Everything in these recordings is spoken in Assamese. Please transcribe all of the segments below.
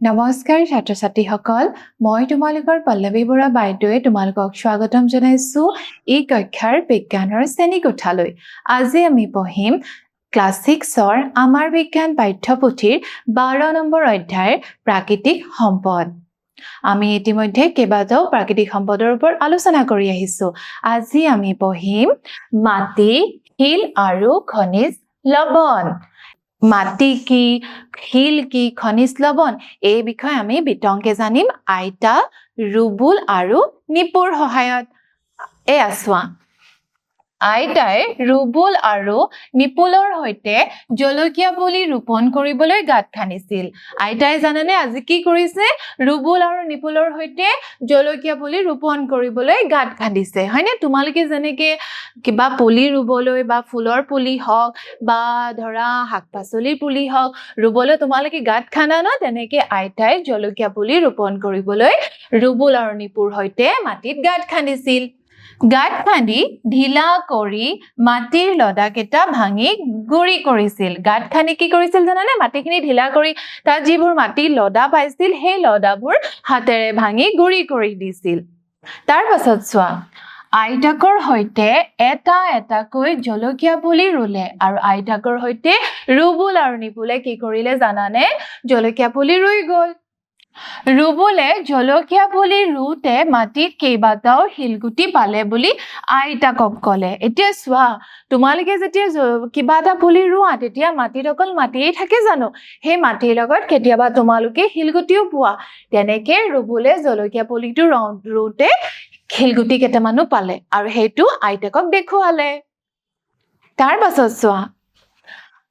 নমস্কাৰ ছাত্ৰ ছাত্ৰীসকল মই তোমালোকৰ পল্লৱী বৰা বাইদেৱে তোমালোকক স্বাগতম জনাইছোঁ এই কক্ষাৰ বিজ্ঞানৰ শ্ৰেণীকোঠালৈ। আজি আমি পঢ়িম ক্লাছ ছিক্সৰ আমাৰ বিজ্ঞান পাঠ্যপুথিৰ বাৰ নম্বৰ অধ্যায়ৰ প্ৰাকৃতিক সম্পদ। আমি ইতিমধ্যে কেইবাটাও প্ৰাকৃতিক সম্পদৰ ওপৰত আলোচনা কৰি আহিছোঁ। আজি আমি পঢ়িম মাটি শিল আৰু খনিজ লৱণ মাটি কি, শিল কি, খনিজ লৱণ এই বিষয়ে আমি বিতংকে জানিম আইতা, ৰুবুল আৰু নিপুৰ সহায়ত। এয়া চোৱা আইতাই ৰুবুল আৰু নিপুলৰ সৈতে জলকীয়া পুলি ৰোপণ কৰিবলৈ গাঁত খান্দিছিল। আইতাই জানেনে আজি কি কৰিছে? ৰুবুল আৰু নিপুলৰ সৈতে জলকীয়া পুলি ৰোপণ কৰিবলৈ গাঁত খান্দিছে। হয়নে? তোমালোকে যেনেকে কিবা পুলি ৰুবলৈ বা ফুলৰ পুলি হওক বা ধৰা শাক পাচলিৰ পুলি হওক ৰুবলৈ তোমালোকে গাঁত খান্দা ন? তেনেকে আইতাই জলকীয়া পুলি ৰোপণ কৰিবলৈ ৰুবুল আৰু নিপুৰ সৈতে মাটিত গাঁত খান্দিছিল। গাঁত খান্দি ঢিলা কৰি মাটিৰ লদাকেইটা ভাঙি গুৰি কৰিছিল। গাঁত খান্দি কি কৰিছিল জানানে? মাটিখিনি ঢিলা কৰি তাত যিবোৰ মাটিৰ লদা পাইছিল সেই লদাবোৰ হাতেৰে ভাঙি গুৰি কৰি দিছিল। তাৰ পাছত চোৱা আইতাকৰ সৈতে এটা এটাকৈ জলকীয়া পুলি ৰুলে আৰু আইতাকৰ সৈতে ৰুবুল আৰু নিপুলে কি কৰিলে জানানে? জলকীয়া পুলি ৰুই গ'ল। ৰুবুলে জলকীয়া পুলি ৰুওতে মাটিত কেইবাটাও শিলগুটি পালে বুলি আইতাকক ক'লে। এতিয়া চোৱা, তোমালোকে যেতিয়া কিবা এটা পুলি ৰোৱা, তেতিয়া মাটিত অকল মাটিয়েই থাকে জানো? সেই মাটিৰ লগত কেতিয়াবা তোমালোকে শিলগুটিও পোৱা। তেনেকে ৰুবুলে জলকীয়া পুলিটো ৰুওতে শিলগুটি কেইটামানো পালে আৰু সেইটো আইতাকক দেখুৱালে। তাৰ পাছত চোৱা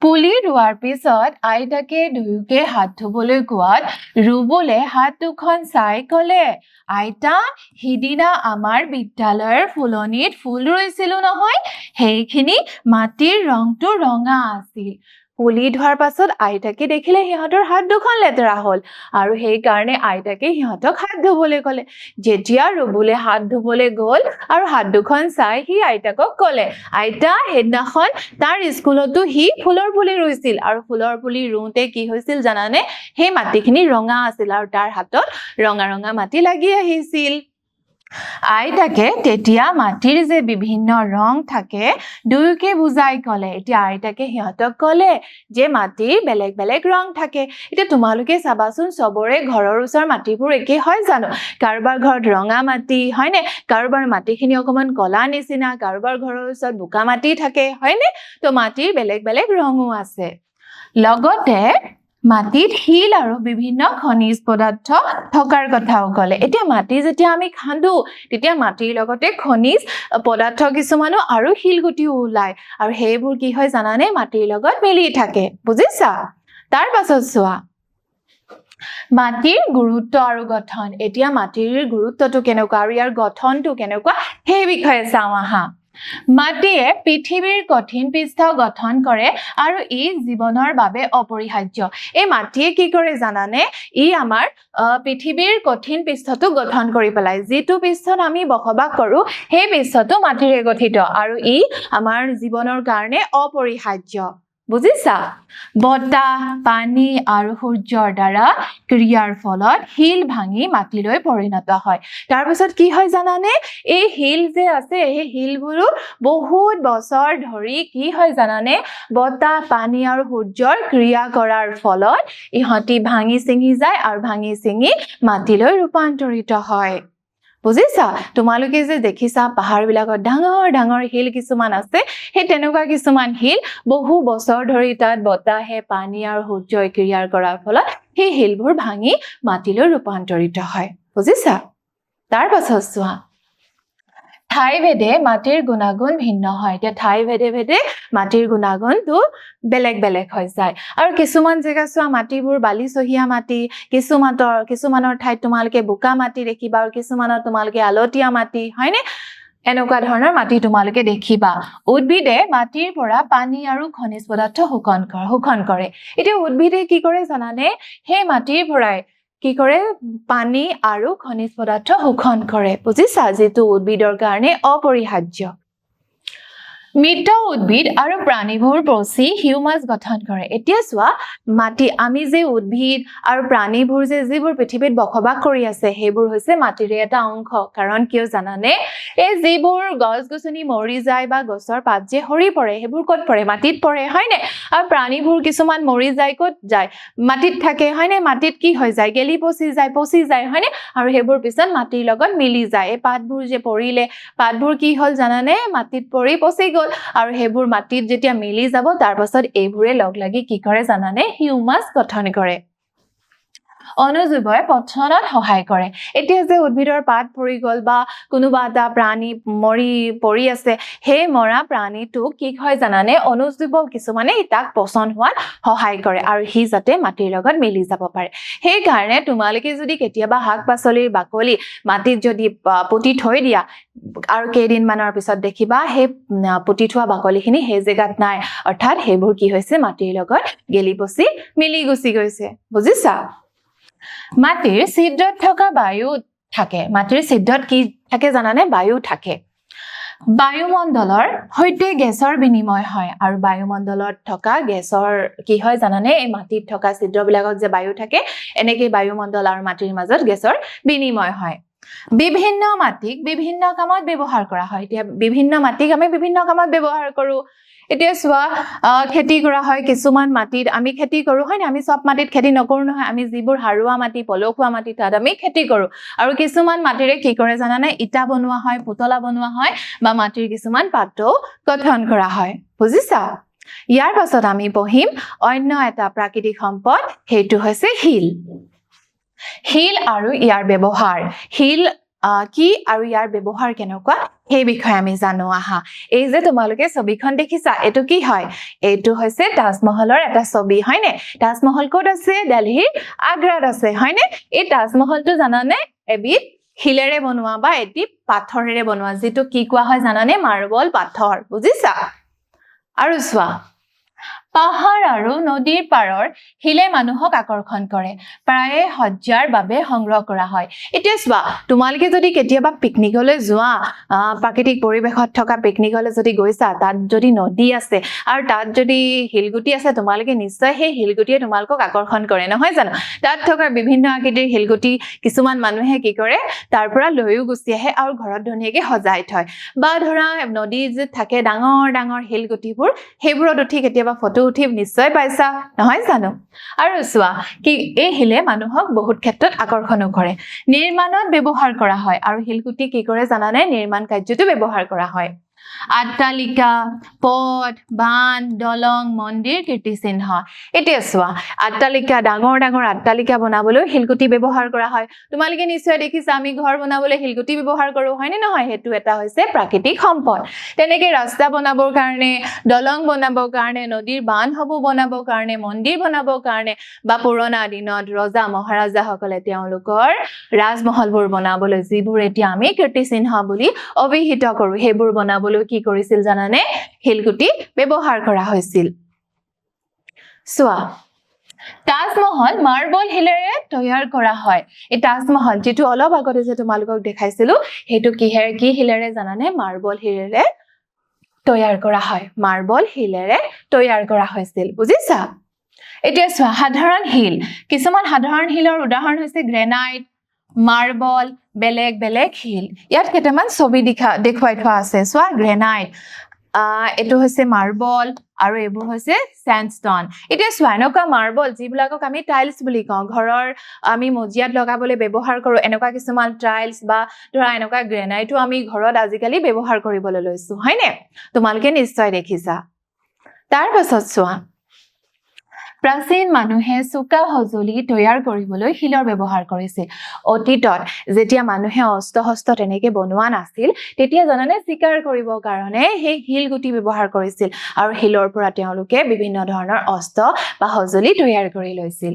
পুলি ৰোৱাৰ পিছত আইতাকে দুয়োকে হাত ধুবলৈ কোৱাত ৰুবুলে হাত দুখন চাই ক'লে আইতা সিদিনা আমাৰ বিদ্যালয়ৰ ফুলনিত ফুল ৰুইছিলো নহয় সেইখিনি মাটিৰ ৰংটো ৰঙা আছিল। পুলি ধোৱাৰ পাছত আইতাকে দেখিলে সিহঁতৰ হাত দুখন লেতেৰা হ'ল আৰু সেইকাৰণে আইতাকে সিহঁতক হাত ধুবলৈ ক'লে। যেতিয়া ৰুবুলে হাত ধুবলৈ গ'ল আৰু হাত দুখন চাই সি আইতাকক ক'লে, আইতা, সেইদিনাখন তাৰ স্কুলতো সি ফুলৰ পুলি ৰুইছিল আৰু ফুলৰ পুলি ৰুওঁতে কি হৈছিল জানানে? সেই মাটিখিনি ৰঙা আছিল আৰু তাৰ হাতত ৰঙা ৰঙা মাটি লাগি আহিছিল। আইতাকে তেতিয়া মাটিৰ যে বিভিন্ন ৰং থাকে, দুয়োকে বুজাই ক'লে। এতিয়া আইতাকে সিহঁতক ক'লে যে মাটিৰ বেলেগ বেলেগ ৰং থাকে। এতিয়া তোমালোকে চাবাচোন, চবৰে ঘৰৰ ওচৰৰ মাটিবোৰ একেই হয় জানো? কাৰোবাৰ ঘৰত ৰঙা মাটি, হয়নে? কাৰোবাৰ মাটিখিনি অকণমান কলা নিচিনা, কাৰোবাৰ ঘৰৰ ওচৰত বোকা মাটি থাকে, হয়নে? তো মাটিৰ বেলেগ বেলেগ ৰঙো আছে। লগতে মাটিত শিল আৰু বিভিন্ন খনিজ পদাৰ্থ থকাৰ কথাও ক'লে। এতিয়া মাটি যেতিয়া আমি খান্দো তেতিয়া মাটিৰ লগতে খনিজ পদাৰ্থ কিছুমানো আৰু শিলগুটিও ওলায়। আৰু সেইবোৰ কি হয় জানানে? মাটিৰ লগত মিলি থাকে। বুজিছা? তাৰ পাছত চোৱা। মাটিৰ গুৰুত্ব আৰু গঠন। এতিয়া মাটিৰ গুৰুত্বটো কেনেকুৱা আৰু ইয়াৰ গঠনটো কেনেকুৱা? সেই বিষয়ে চাওঁ আহা। মাটিয়ে পৃথিৱীৰ কঠিন পৃষ্ঠ গঠন কৰে আৰু ই জীৱনৰ বাবে অপৰিহাৰ্য। এই মাটিয়ে কি কৰে জানানে? ই আমাৰ পৃথিৱীৰ কঠিন পৃষ্ঠটো গঠন কৰি পেলায়। যিটো পৃষ্ঠত আমি বসবাস কৰোঁ, সেই পৃষ্ঠটো মাটিৰে গঠিত আৰু ই আমাৰ জীৱনৰ কাৰণে অপৰিহাৰ্য। বুজিছা? বতাহ পানী আৰু সূৰ্যৰ দ্বাৰা ক্ৰিয়াৰ ফলত শিল ভাঙি মাটিলৈ পৰিণত হয়। তাৰপিছত কি হয় জানানে? এই শিল যে আছে সেই শিলবোৰো বহুত বছৰ ধৰি কি হয় জানানে? বতাহ পানী আৰু সূৰ্যৰ ক্ৰিয়া কৰাৰ ফলত ইহঁতি ভাঙি ছিঙি যায় আৰু ভাঙি ছিঙি মাটিলৈ ৰূপান্তৰিত হয়। বুজিছা? তোমালোকে যে দেখিছা পাহাৰবিলাকত ডাঙৰ ডাঙৰ শিল কিছুমান আছে সেই তেনেকুৱা কিছুমান শিল বহু বছৰ ধৰি তাত বতাহে পানী আৰু সূৰ্যই ক্ৰিয়াৰ কৰাৰ ফলত সেই শিলবোৰ ভাঙি মাটিলৈ ৰূপান্তৰিত হয়। বুজিছা? তাৰ পাছত চোৱা। ঠাই ভেদে মাটিৰ গুণাগুণ ভিন্ন হয়। এতিয়া ঠাই ভেদে ভেদে মাটিৰ গুণাগুণটো বেলেগ বেলেগ হৈ যায়। আৰু কিছুমান জেগা চোৱা মাটিবোৰ বালিচহীয়া মাটি কিছুমানৰ কিছুমানৰ ঠাইত তোমালোকে বোকা মাটি দেখিবা আৰু কিছুমানত তোমালোকে আলতীয়া মাটি হয়নে? এনেকুৱা ধৰণৰ মাটি তোমালোকে দেখিবা। উদ্ভিদে মাটিৰ পৰা পানী আৰু খনিজ পদাৰ্থ শোষণ কৰে শোষণ কৰে। এতিয়া উদ্ভিদে কি কৰে জানানে? সেই মাটিৰ পৰাই কি কৰে? পানী আৰু খনিজ পদাৰ্থ শোষণ কৰে। বুজিছা? যিটো উদ্ভিদৰ কাৰণে অপৰিহাৰ্য। মৃত উদ্ভিদ আৰু প্ৰাণীবোৰ পচি হিউমাছ গঠন কৰে। এতিয়া চোৱা, মাটি, আমি যে উদ্ভিদ আৰু প্ৰাণীবোৰ যে যিবোৰ পৃথিৱীত বসবাস কৰি আছে, সেইবোৰ হৈছে মাটিৰে এটা অংশ। কাৰণ কিয় জানানে? এই যিবোৰ গছ গছনি মৰি যায় বা গছৰ পাত যে সৰি পৰে, সেইবোৰ ক'ত পৰে? মাটিত পৰে হয়নে আৰু প্ৰাণীবোৰ কিছুমান মৰি যায়, ক'ত যায়? মাটিত থাকে হয়নে মাটিত কি হৈ যায়? গেলি পচি যায় পচি যায় হয়নে আৰু সেইবোৰ পিছত মাটিৰ লগত মিলি যায়। এই পাতবোৰ যে পৰিলে, পাতবোৰ কি হ'ল জানানে? মাটিত পৰি পচি গ'ল। আৰু সেইবোৰ মাটিত যেতিয়া মিলি যাব তাৰ পাছত এইবোৰে লগ লাগি কি কৰে জানানে? হিউমাছ গঠন কৰে। অনুজীৱই পচনত সহায় কৰে। এতিয়া যে উদ্ভিদৰ পাত পৰি গ'ল বা কোনোবা এটা প্ৰাণী মৰি পৰি আছে সেই মৰা প্ৰাণীটোক কি হয় জানানে? অনুজীৱ কিছুমানে তাক পচন হোৱাত সহায় কৰে আৰু সি যাতে মাটিৰ লগত মিলি যাব পাৰে। সেইকাৰণে তোমালোকে যদি কেতিয়াবা শাক পাচলিৰ বাকলি মাটিত যদি পুতি থৈ দিয়া আৰু কেইদিনমানৰ পিছত দেখিবা সেই পুতি থোৱা বাকলিখিনি সেই জেগাত নাই অৰ্থাৎ সেইবোৰ কি হৈছে মাটিৰ লগত গেলি পচি মিলি গুচি গৈছে। বুজিছা? মাটিৰ ছিদ্ৰত থকা বায়ু থাকে। মাটিৰ ছিদ্ৰত কি থাকে জানানে? বায়ু থাকে। বায়ুমণ্ডলৰ সৈতে গেছৰ বিনিময় হয় আৰু বায়ুমণ্ডলত থকা গেছৰ কি হয় জানানে? এই মাটিত থকা ছিদ্ৰবিলাকত যে বায়ু থাকে এনেকৈ বায়ুমণ্ডল আৰু মাটিৰ মাজত গেছৰ বিনিময় হয়। বিভিন্ন মাটিক বিভিন্ন কামত ব্যৱহাৰ কৰা হয়। এতিয়া বিভিন্ন মাটিক আমি বিভিন্ন কামত ব্যৱহাৰ কৰোঁ। এতিয়া চোৱা খেতি কৰা হয় কিছুমান মাটিত আমি খেতি কৰোঁ হয় নে আমি চব মাটিত খেতি নকৰোঁ নহয় আমি যিবোৰ সাৰুৱা মাটি পলসুৱা মাটি তাত আমি খেতি কৰোঁ। আৰু কিছুমান মাটিৰে কি কৰে জানানে? ইটা বনোৱা হয় পুতলা বনোৱা হয় বা মাটিৰ কিছুমান পাত্ৰও গঠন কৰা হয়। বুজিছা? ইয়াৰ পাছত আমি পঢ়িম অন্য এটা প্ৰাকৃতিক সম্পদ সেইটো হৈছে শিল। শিল আৰু ইয়াৰ ব্যৱহাৰ। শিল কি আৰু ইয়াৰ ব্যৱহাৰ কেনেকুৱা? সেই বিষয়ে আমি জানো। আহা। এই যে তোমালোকে ছবিখন দেখিছা এইটো কি হয়? এইটো হৈছে তাজমহলৰ এটা ছবি হয়নে? তাজমহল ক'ত আছে? দেলহিৰ আগ্ৰাত আছে হয়নে? এই তাজমহলটো জানানে? এবিধ শিলেৰে বনোৱা বা এটি পাথৰেৰে বনোৱা যিটো কি কোৱা হয় জানানে? মাৰ্বল পাথৰ বুজিছা? আৰু চোৱা পাহাৰ আৰু নদীৰ পাৰৰ শিলে মানুহক আকৰ্ষণ কৰে। প্ৰায়ে সজ্জাৰ বাবে সংগ্ৰহ কৰা হয়। এতিয়া চোৱা তোমালোকে যদি কেতিয়াবা পিকনিকলৈ যোৱা প্ৰাকৃতিক পৰিৱেশত থকা পিকনিকলৈ যদি গৈছা তাত যদি নদী আছে আৰু তাত যদি শিলগুটি আছে তোমালোকে নিশ্চয় সেই শিলগুটিয়ে তোমালোকক আকৰ্ষণ কৰে নহয় জানো? তাত থকা বিভিন্ন আকৃতিৰ শিলগুটি কিছুমান মানুহে কি কৰে তাৰ পৰা লৈও গুচি আহে আৰু ঘৰত ধুনীয়াকৈ সজাই থয়। বা ধৰা নদী যে থাকে ডাঙৰ ডাঙৰ শিলগুটিবোৰ সেইবোৰত উঠি কেতিয়াবা ফটো উঠি নিশ্চয় পাইছা, নহয় জানো? আৰু চোৱা, কি এই শিলে মানুহক বহুত ক্ষেত্ৰত আকৰ্ষণো কৰে। নিৰ্মাণত ব্যৱহাৰ কৰা হয়। আৰু শিলগুটি কি কৰে জানানে? নিৰ্মাণ কাৰ্যতো ব্যৱহাৰ কৰা হয়। আট্টালিকা পথ বান্ধ দলং মন্দিৰ কীৰ্তিচিহ্ন। এতিয়া চোৱা আট্টালিকা ডাঙৰ ডাঙৰ আট্টালিকা বনাবলৈ শিলগুটি ব্যৱহাৰ কৰা হয়। তোমালোকে নিশ্চয় দেখিছা আমি ঘৰ বনাবলৈ শিলগুটি ব্যৱহাৰ কৰোঁ হয়নে নহয়? সেইটো এটা হৈছে প্ৰাকৃতিক সম্পদ। তেনেকে ৰাস্তা বনাবৰ কাৰণে দলং বনাবৰ কাৰণে নদীৰ বান্ধসমূহ বনাবৰ কাৰণে মন্দিৰ বনাবৰ কাৰণে বা পুৰণা দিনত ৰজা মহাৰাজাসকলে তেওঁলোকৰ ৰাজমহলবোৰ বনাবলৈ যিবোৰ এতিয়া আমি কীৰ্তিচিহ্ন বুলি অভিহিত কৰোঁ সেইবোৰ বনাবলৈ কি কৰিছিল জানানে? শিলগুটি ব্যৱহাৰ কৰা হৈছিল। চোৱা, তাজমহল মাৰ্বল শিলেৰে তৈয়াৰ কৰা হয়। এই তাজমহল, যিটো অলপ আগতে যে তোমালোকক দেখাইছিলো, সেইটো কিহেৰে, কি শিলেৰে জানানে? মাৰ্বল শিলেৰে তৈয়াৰ কৰা হয়। মাৰ্বল শিলেৰে তৈয়াৰ কৰা হৈছিল, বুজিছা? এতিয়া চোৱা, সাধাৰণ শিল। কিছুমান সাধাৰণ শিলৰ উদাহৰণ হৈছে গ্ৰেনাইট মাৰ্বল বেলেগ বেলেগ শিল। ইয়াত কেইটামান ছবি দেখা দেখুৱাই থোৱা আছে। চোৱা গ্ৰেনাইট। এইটো হৈছে মাৰ্বল আৰু এইবোৰ হৈছে চেণ্ডষ্টন এতিয়া চোৱা এনেকুৱা মাৰ্বল যিবিলাকক আমি টাইলছ বুলি কওঁ ঘৰৰ আমি মজিয়াত লগাবলৈ ব্যৱহাৰ কৰোঁ এনেকুৱা কিছুমান টাইলছ বা ধৰা এনেকুৱা গ্ৰেনাইটো আমি ঘৰত আজিকালি ব্যৱহাৰ কৰিবলৈ লৈছোঁ। হয়নে? তোমালোকে নিশ্চয় দেখিছা। তাৰ পাছত চোৱা প্ৰাচীন মানুহে চোকা সঁজুলি তৈয়াৰ কৰিবলৈ শিলৰ ব্যৱহাৰ কৰিছিল। অতীতত যেতিয়া মানুহে অস্ত্ৰ শস্ত্ৰ তেনেকে বনোৱা নাছিল তেতিয়া জানানে চিকাৰ কৰিবৰ কাৰণে সেই শিলগুটি ব্যৱহাৰ কৰিছিল আৰু শিলৰ পৰা তেওঁলোকে বিভিন্ন ধৰণৰ অস্ত্ৰ বা সঁজুলি তৈয়াৰ কৰি লৈছিল।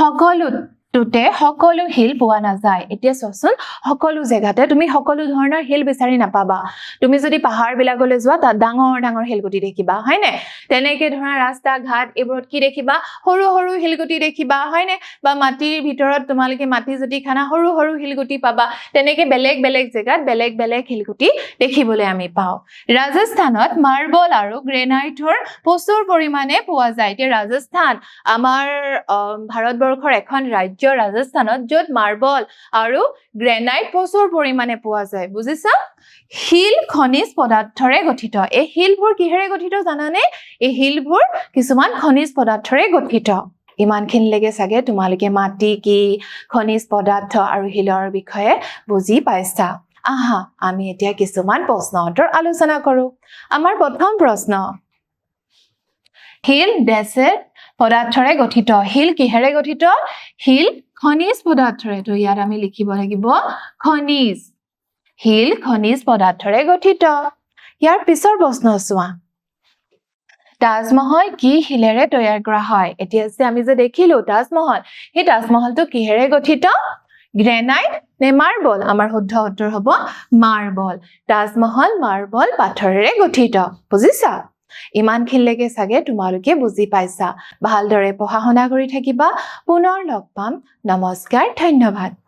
সকলো টোতে সকলো শিল পোৱা নাযায়। এতিয়া চোৱাচোন, সকলো জেগাতে তুমি সকলো ধৰণৰ শিল বিচাৰি নাপাবা। তুমি যদি পাহাৰবিলাকলৈ যোৱা, তাত ডাঙৰ ডাঙৰ শিলগুটি দেখিবা হয়নে তেনেকে ধৰা ৰাস্তা, ঘাট, এইবোৰত কি দেখিবা? সৰু সৰু শিলগুটি দেখিবা হয়নে বা মাটিৰ ভিতৰত তোমালোকে মাটি যদি খানা, সৰু সৰু শিলগুটি পাবা। তেনেকে বেলেগ বেলেগ জেগাত বেলেগ বেলেগ শিলগুটি দেখিবলৈ আমি পাওঁ। ৰাজস্থানত মাৰ্বল আৰু গ্ৰেনাইটৰ প্ৰচুৰ পৰিমাণে পোৱা যায়। এতিয়া ৰাজস্থান, আমাৰ ভাৰতবৰ্ষৰ এখন ৰাজ্য ৰাজস্থানত য'ত মাৰ্বল আৰু গ্ৰেনাইট প্ৰচুৰ পৰিমাণে পোৱা যায় বুজিছা? শিল খনিজ পদাৰ্থৰে গঠিত। এই শিলবোৰ কিহেৰে গঠিত জানানে? এই শিলবোৰ কিছুমান খনিজ পদাৰ্থৰে গঠিত। ইমানখিনিলৈকে চাগে তোমালোকে মাটি কি খনিজ পদাৰ্থ আৰু শিলৰ বিষয়ে বুজি পাইছা? আহা আমি এতিয়া কিছুমান প্ৰশ্ন উত্তৰ আলোচনা কৰো। আমাৰ প্ৰথম প্ৰশ্ন শিল ডেছে পদাৰ্থৰে গঠিত। শিল কিহেৰে গঠিত? শিল খনিজ পদাৰ্থৰে। তো ইয়াত আমি লিখিব লাগিব খনিজ। শিল খনিজ পদাৰ্থৰে গঠিত। ইয়াৰ পিছৰ প্ৰশ্ন চোৱা। তাজমহল কি শিলেৰে তৈয়াৰ কৰা হয়? এতিয়া যে আমি যে দেখিলো তাজমহল সেই তাজমহলটো কিহেৰে গঠিত? গ্ৰেনাইট নে মাৰ্বল? আমাৰ শুদ্ধ উত্তৰ হ'ব মাৰ্বল। তাজমহল মাৰ্বল পাথৰেৰে গঠিত। বুজিছা? ইমানখিনিলৈকে চাগে তোমালোকে বুজি পাইছা। ভালদৰে পঢ়া শুনা কৰি থাকিবা। পুনৰ লগ পাম। নমস্কাৰ ধন্যবাদ।